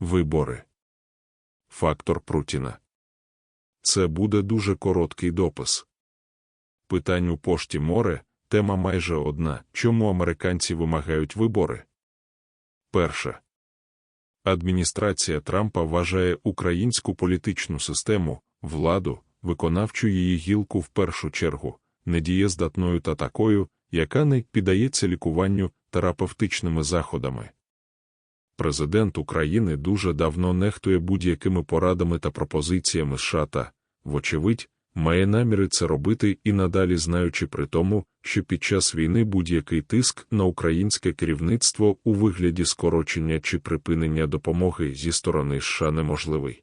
Вибори. Фактор Прутіна. Це буде дуже короткий допис. Питань у пошті море тема майже одна. Чому американці вимагають вибори? Перше. Адміністрація Трампа вважає українську політичну систему, владу, виконавчу її гілку в першу чергу, недієздатною та такою, яка не піддається лікуванню терапевтичними заходами. Президент України дуже давно нехтує будь-якими порадами та пропозиціями США та, вочевидь, має наміри це робити і надалі знаючи при тому, що під час війни будь-який тиск на українське керівництво у вигляді скорочення чи припинення допомоги зі сторони США неможливий.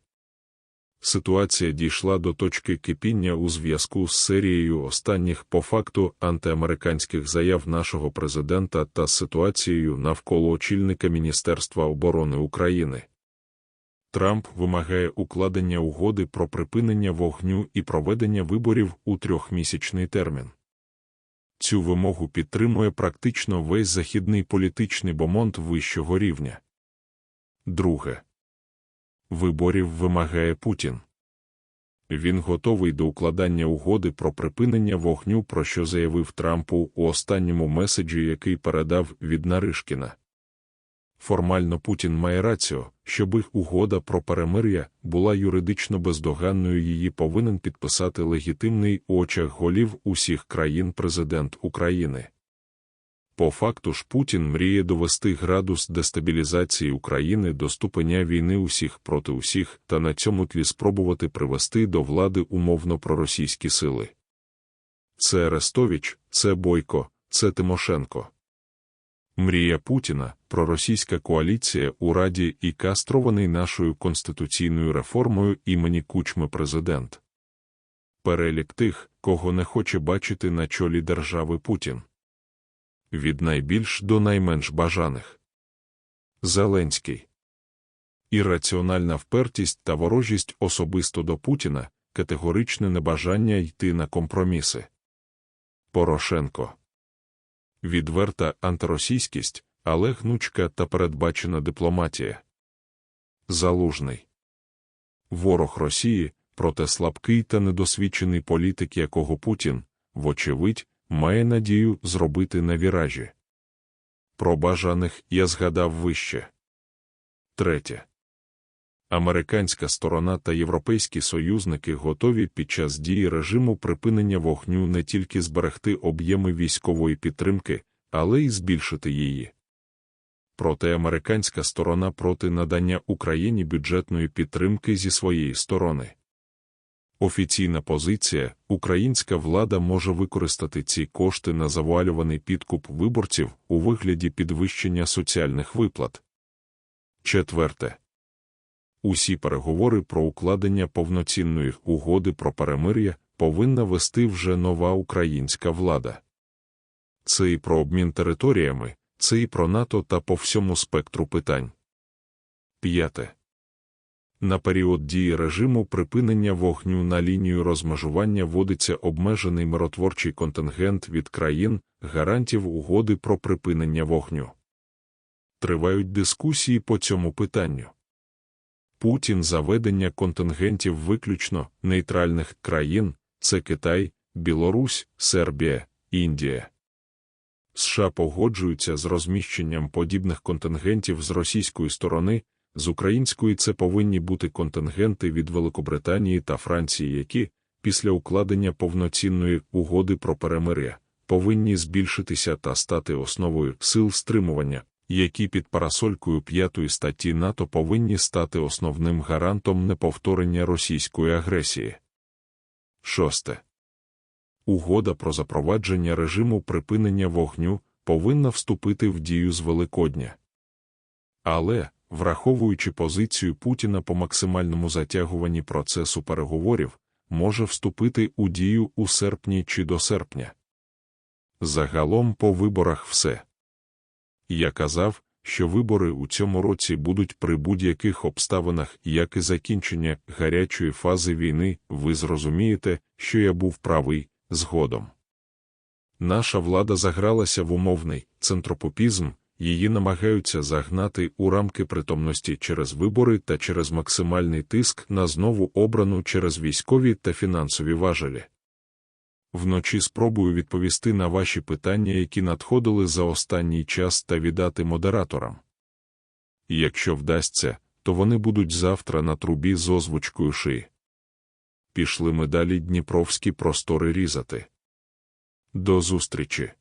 Ситуація дійшла до точки кипіння у зв'язку з серією останніх по факту антиамериканських заяв нашого президента та ситуацією навколо очільника Міністерства оборони України. Трамп вимагає укладення угоди про припинення вогню і проведення виборів у трьохмісячний термін. Цю вимогу підтримує практично весь західний політичний бомонд вищого рівня. Друге. Виборів вимагає Путін. Він готовий до укладання угоди про припинення вогню, про що заявив Трампу у останньому меседжі, який передав від Наришкіна. Формально Путін має рацію, щоб їх угода про перемир'я була юридично бездоганною, її повинен підписати легітимний очах голів усіх країн президент України. По факту ж Путін мріє довести градус дестабілізації України до ступеня війни усіх проти усіх та на цьому тлі спробувати привести до влади умовно проросійські сили. Це Арестович, це Бойко, це Тимошенко. Мрія Путіна, проросійська коаліція у Раді і кастрований нашою конституційною реформою імені Кучми президент. Перелік тих, кого не хоче бачити на чолі держави Путін. Від найбільш до найменш бажаних. Зеленський. Ірраціональна впертість та ворожість особисто до Путіна, категоричне небажання йти на компроміси. Порошенко відверта антиросійськість, але гнучка та передбачена дипломатія. Залужний ворог Росії проте слабкий та недосвідчений політик, якого Путін, вочевидь, має надію зробити на віражі. Про бажаних я згадав вище. Третє. Американська сторона та європейські союзники готові під час дії режиму припинення вогню не тільки зберегти об'єми військової підтримки, але й збільшити її. Проте американська сторона проти надання Україні бюджетної підтримки зі своєї сторони. Офіційна позиція українська влада може використати ці кошти на завалюваний підкуп виборців у вигляді підвищення соціальних виплат. Четверте. Усі переговори про укладення повноцінної угоди про перемир'я повинна вести вже нова українська влада. Це і про обмін територіями, це і про НАТО та по всьому спектру питань. П'яте. На період дії режиму припинення вогню на лінію розмежування вводиться обмежений миротворчий контингент від країн, гарантів угоди про припинення вогню. Тривають дискусії по цьому питанню. Путін заведення контингентів виключно нейтральних країн це Китай, Білорусь, Сербія, Індія. США погоджуються з розміщенням подібних контингентів з російської сторони, з української це повинні бути контингенти від Великобританії та Франції, які, після укладення повноцінної угоди про перемир'я, повинні збільшитися та стати основою сил стримування, які під парасолькою п'ятої статті НАТО повинні стати основним гарантом неповторення російської агресії. Шосте. Угода про запровадження режиму припинення вогню повинна вступити в дію з Великодня. Але, враховуючи позицію Путіна по максимальному затягуванні процесу переговорів, може вступити у дію у серпні чи до серпня. Загалом по виборах все. Я казав, що вибори у цьому році будуть при будь-яких обставинах, як і закінчення гарячої фази війни, ви зрозумієте, що я був правий згодом. Наша влада загралася в умовний центропопізм, її намагаються загнати у рамки притомності через вибори та через максимальний тиск на знову обрану через військові та фінансові важелі. Вночі спробую відповісти на ваші питання, які надходили за останній час та віддати модераторам. Якщо вдасться, то вони будуть завтра на трубі з озвучкою шиї. Пішли ми далі дніпровські простори різати. До зустрічі!